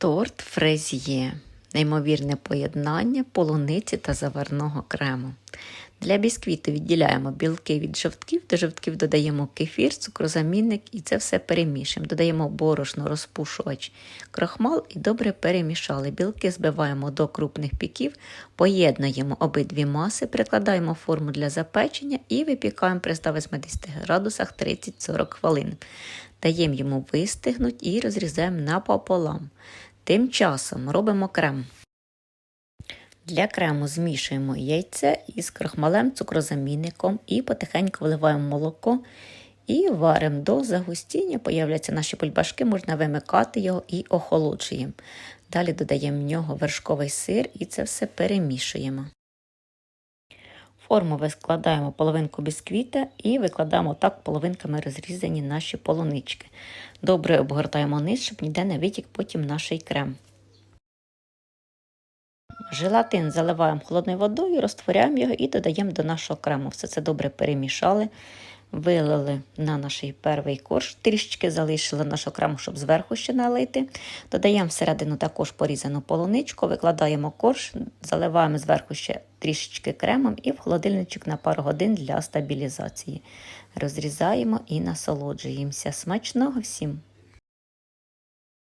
Торт фрезьє. Неймовірне поєднання полуниці та заварного крему. Для бісквіту відділяємо білки від жовтків, до жовтків додаємо кефір, цукрозамінник і це все перемішуємо. Додаємо борошно, розпушувач, крохмал і добре перемішали. Білки збиваємо до крупних піків, поєднуємо обидві маси, прикладаємо форму для запечення і випікаємо при 180 градусах 30-40 хвилин. Даємо йому вистигнути і розрізаємо напополам. Тим часом робимо крем. Для крему змішуємо яйце із крохмалем, цукрозамінником і потихеньку вливаємо молоко і варимо до загустіння. Появляться наші бульбашки, можна вимикати його і охолоджуємо. Далі додаємо в нього вершковий сир і це все перемішуємо. Форму викладаємо половинку бісквіта і викладаємо так половинками розрізані наші полунички. Добре обгортаємо низ, щоб ніде не витік потім наш крем. Желатин заливаємо холодною водою, розтворяємо його і додаємо до нашого крему. Все це добре перемішали, вилили на наш перший корж, трішечки залишили наш крему, щоб зверху ще налити. Додаємо всередину також порізану полуничку, викладаємо корж, заливаємо зверху ще трішечки кремом і в холодильничок на пару годин для стабілізації. Розрізаємо і насолоджуємося. Смачного всім!